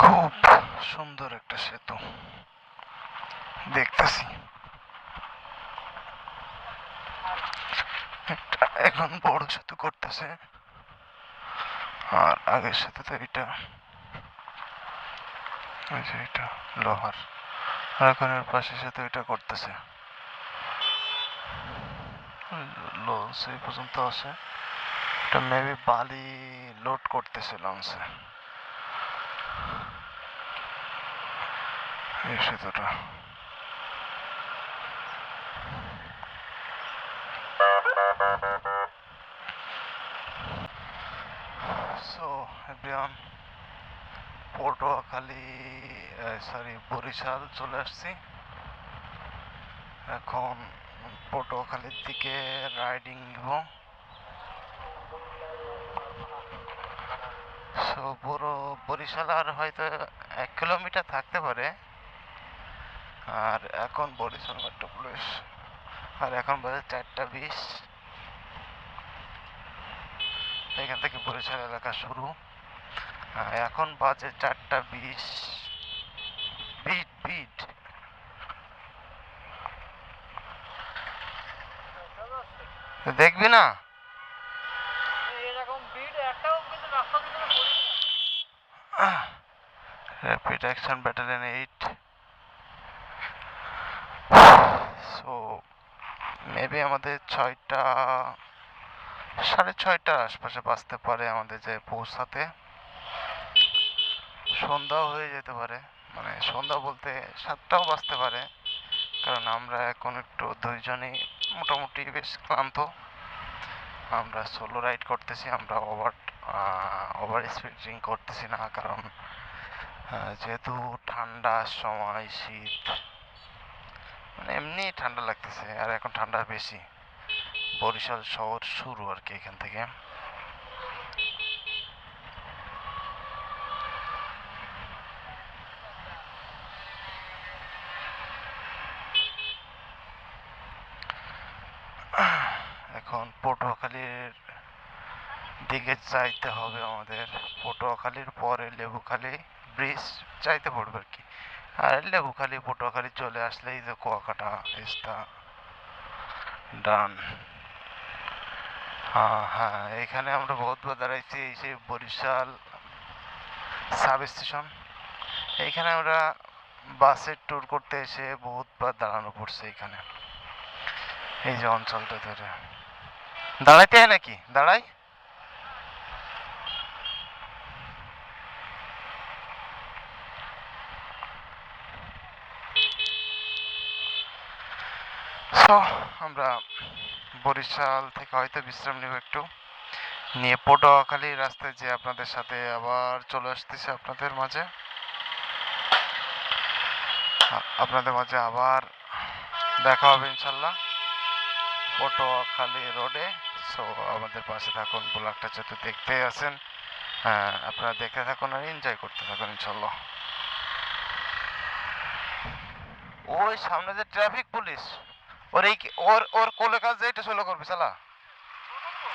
খুব সুন্দর একটা সেতু। দেখতেছি। এখন বড় সেতু করতেছে। আর আগের সাথে তো এটা। এটা, লোহার। আর এখন এর পাশে সাথে এটা করতেছে। লো সেই পর্যন্ত আছে। এটা মেবি বালি লোড করতেছে লঞ্চে। এই সেতুটা পটুয়াখালী সরি বরিশাল চলে আসছি। এখন পটুয়াখালীর দিকে রাইডিং নিব। সো পুরো বরিশাল আর হয়তো এক কিলোমিটার থাকতে পারে। আর এখন বরিশাল মেট্রোপলিস আর এখন বাজে চারটা বিশ। এখান থেকে বরিশাল এলাকা শুরু। আর এখন বাজে চারটা বিশ। বিট বিট। দেখবি না? Rapid action battalion eight so maybe আমাদের ছয়টা, সাড়ে ছয়টার আশপাশে বাঁচতে পারে আমাদের যে পৌঁছাতে। সন্ধ্যাও হয়ে যেতে পারে। মানে সন্ধ্যা বলতে সাতটাও বাজতে পারে। কারণ আমরা এখন একটু দুইজনই মোটামুটি বেশ ক্লান্ত। আমরা সোলো রাইড করতেছি, আমরা ওভার ওভার স্পিডিং করতেছি না। কারণ যেহেতু ঠান্ডার সময়, শীত মানে এমনি ঠান্ডা লাগতেছে, আর এখন ঠান্ডা বেশি। বরিশাল শহর শুরু আর কি এখান থেকে। এখন পটুয়াখালীর দিকে যাইতে হবে আমাদের। পটুয়াখালীর পরে লেবুখালী ব্রিজ চাইতে পড়বে আর কি। আর লেবুখালী পটুয়াখালী চলে আসলেই যে কুয়াকাটা ইস্তা ডান। হ্যাঁ এখানে আমরা বহুতবার দাঁড়াইছি এই যে বরিশাল সাব স্টেশন। এইখানে আমরা বাসের ট্যুর করতে এসে বহুতবার দাঁড়ানো পড়ছে এখানে। এই যে অঞ্চলটা ধরে। দাঁড়াইতে হয় নাকি? দাঁড়াই। সো আমরা বরিশাল থেকে হয়তো বিশ্রাম নেব একটু। নিয়ে পটুয়াখালী রাস্তায় যে আপনাদের সাথে আবার চলে আসতেছে আপনাদের মাঝে। আপনাদের মাঝে আবার দেখা হবে ইনশাল্লাহ। পটুয়াখালী রোডে সো আমাদের পাশে থাকুন, ব্লগটা যেহেতু দেখতে আছেন হ্যাঁ আপনারা দেখতে থাকুন আর এনজয় করতে থাকুন ইনশাল্লাহ। ওই সামনে যে ট্রাফিক পুলিশ ওর এই ওর ওর কোলে কাজ যাই এটা সোলো করবি সালা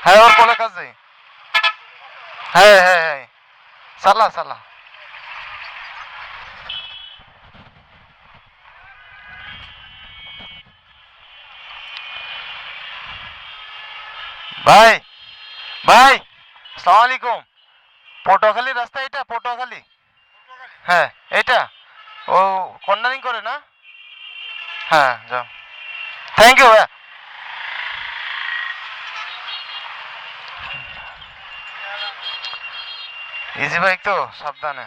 হ্যাঁ ওর কোলে কাজ। হ্যাঁ হ্যাঁ হ্যাঁ। সালা সালা ভাই ভাই সালাম আলাইকুম। পটুয়াখালী রাস্তা এটা, পটুয়াখালী? হ্যাঁ এটা। ও কর্নারিং করে না? হ্যাঁ যাও। থ্যাংক ইউ ভাইয়া ইজি বাইক তো, সাবধানে।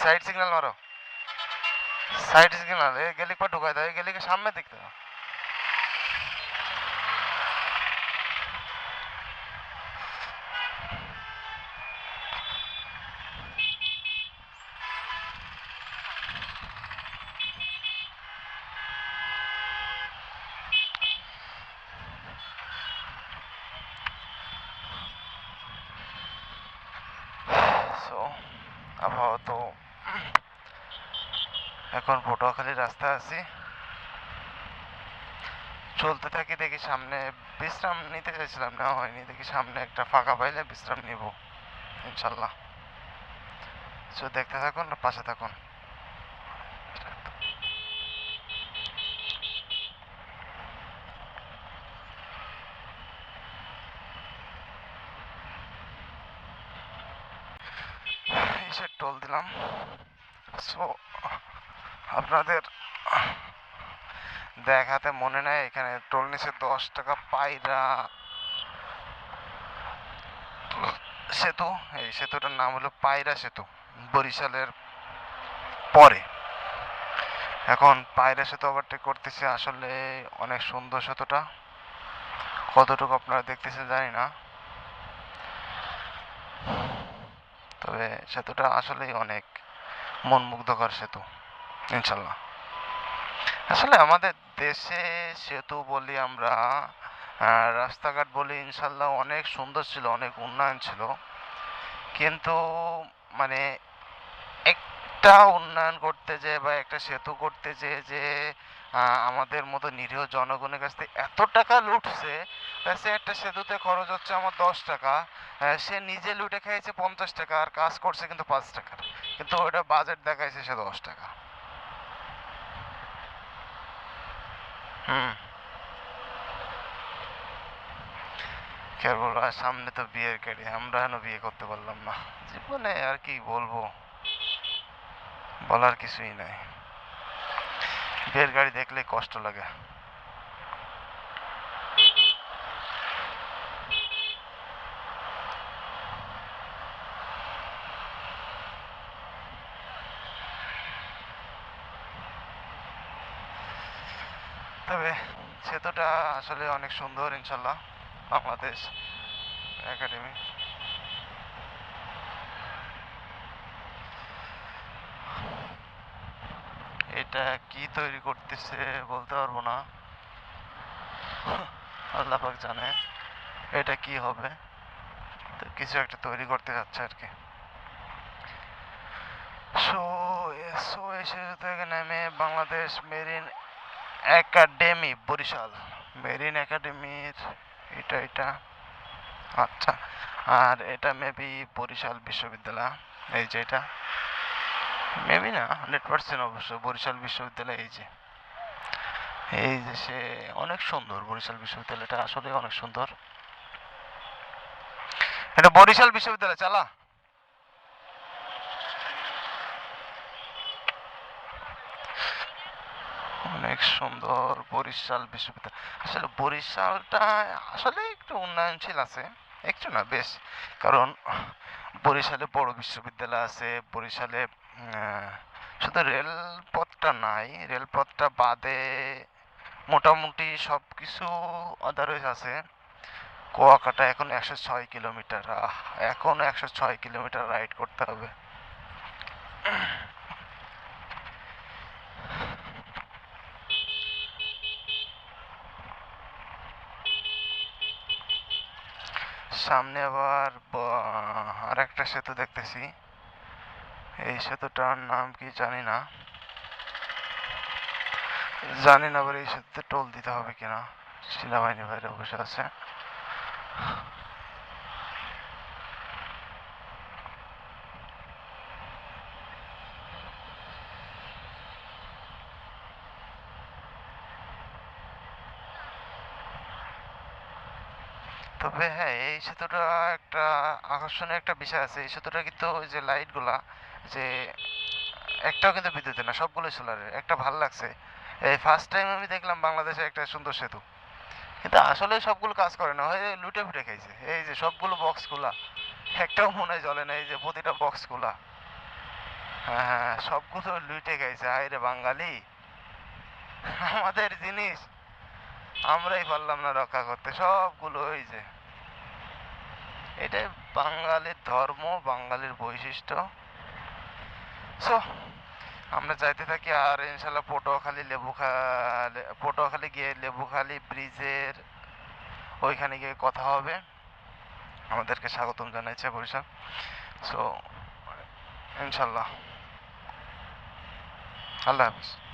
সাইড সিগন্যাল মারো। সাইড সিগন্যাল এই গেলি পা ঢুকাই দাও, এই গেলিকে সামনে দেখতে দাও। সো আবহাওয়া তো এখন পটুয়াখালী রাস্তা আছি। চলতে থাকি দেখি সামনে, বিশ্রাম নিতে চাইছিলাম নেওয়া হয়নি। দেখি সামনে একটা ফাঁকা পাইলে বিশ্রাম নিব, ইনশাল্লাহ। সো দেখতে থাকুন, পাশে থাকুন। এসে টোল দিলাম। সো আপনাদের দেখাতে মনে নেই, এখানে টোল নিচে দশ টাকা পায়রা, সেতু, এই সেতুটার নাম হলো পায়রা সেতু, বরিশালের পরে। এখন পায়রা সেতু ওভারটেক করতেছে, আসলে অনেক সুন্দর সেতুটা। কতটুকু আপনারা দেখতেছেন জানি না। তবে সেতুটা আসলেই অনেক মন মুগ্ধকর সেতু, ইনশাল্লাহ। আসলে আমাদের দেশে সেতু বলি আমরা রাস্তাঘাট বলি ইনশাল্লাহ অনেক সুন্দর ছিল, অনেক উন্নয়ন ছিল। কিন্তু মানে একটা উন্নয়ন করতে যে বা একটা সেতু করতে যে যে আমাদের মতো নিরীহ জনগণের কাছ থেকে এত টাকা লুটছে একটা সেতুতে খরচ হচ্ছে আমার দশ টাকা। সে নিজে লুটে খেয়েছে পঞ্চাশ টাকা আর কাজ করছে কিন্তু পাঁচ টাকার কিন্তু ওটা বাজেট দেখাইছে সে দশ টাকা। হুম। বলব আর সামনে তো বিয়ের গাড়ি আমরা এখনও বিয়ে করতে পারলাম না। জীবনে আর কি বলব? বলার কিছুই নাই। বিয়ের গাড়ি দেখলে কষ্ট লাগে। তবে সেতুটা আসলে অনেক সুন্দর, ইনশাল্লাহ, বাংলাদেশ একাডেমি। এটা কি তৈরি করতেছে বলতে পারব না। আল্লাহ পাক জানে এটা কি হবে। তো কিছু একটা তৈরি করতে যাচ্ছে আর কি। সো সো এসে থেকে নেমে Bangladesh marine academy, Barishal. Marine একাডেমির, এটা এটা। আচ্ছা আর এটা মেবি বরিশাল বিশ্ববিদ্যালয়। এই যে এটা। মেবি না হান্ড্রেড পার্সেন্ট অবশ্য বরিশাল বিশ্ববিদ্যালয়, এই যে। এই যে সে অনেক সুন্দর বরিশাল বিশ্ববিদ্যালয়টা, আসলে অনেক সুন্দর। এটা বরিশাল বিশ্ববিদ্যালয়, চালা। অনেক সুন্দর বরিশাল বিশ্ববিদ্যালয়। আসলে বরিশালটা আসলে একটু উন্নয়নশীল আছে, একটু না, বেশ। কারণ বরিশালে বড় বিশ্ববিদ্যালয় আছে, বরিশালে শুধু রেলপথটা নাই, রেলপথটা বাদে মোটামুটি সব কিছু আদারওয়াইজ আছে। কুয়াকাটা এখন একশো ছয় কিলোমিটার এখন একশো ছয় কিলোমিটার রাইড করতে হবে। সামনে আবার আর একটা সেতু দেখতেছি। এই সেতুটার নাম কি জানি না। জানি না, আবার এই সেতুতে টোল দিতে হবে কিনা। সেনাবাহিনী বাইরে বসে আছে। তবে হ্যাঁ এই সেতুটা একটা আকর্ষণীয় একটা বিষয় আছে। এই সেতুটা কিন্তু ওই যে লাইটগুলা, যে একটাও কিন্তু বিদ্যুতের না, সবগুলোই সোলারের। একটা ভালো লাগছে। এই ফার্স্ট টাইম আমি দেখলাম বাংলাদেশে একটা সুন্দর সেতু। কিন্তু আসলে সবগুলো কাজ করে না হয়ে লুটে ফুটে খাইছে। এই যে সবগুলো বক্স খোলা একটাও মনে হয় জ্বলে না, এই যে প্রতিটা বক্স খোলা হ্যাঁ হ্যাঁ সবগুলো লুটে খাইছে। হায় রে বাঙালি! আমাদের জিনিস, আমরাই পারলাম না রক্ষা করতে। সবগুলো ওই যে এটাই বাঙালির ধর্ম, বাঙালির বৈশিষ্ট্য। সো আমরা যাইতে থাকি আর ইনশাল্লাহ পটুয়াখালী, লেবুখালী, পটুয়াখালী গিয়ে লেবুখালী ব্রিজের ওইখানে গিয়ে কথা হবে। আমাদেরকে স্বাগতম জানাইছে বরিশাল সো ইনশাল্লাহ। আল্লাহ হাফিজ।